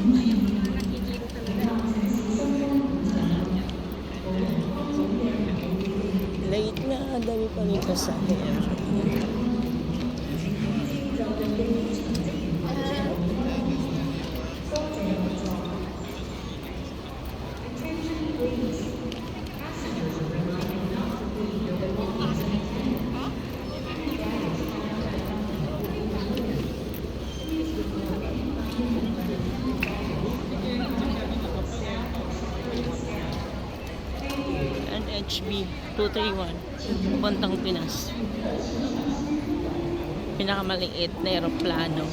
Late na, dami pa rin pasahero. NHB 231 puntang Pinas. Pinakamaliit na aeroplano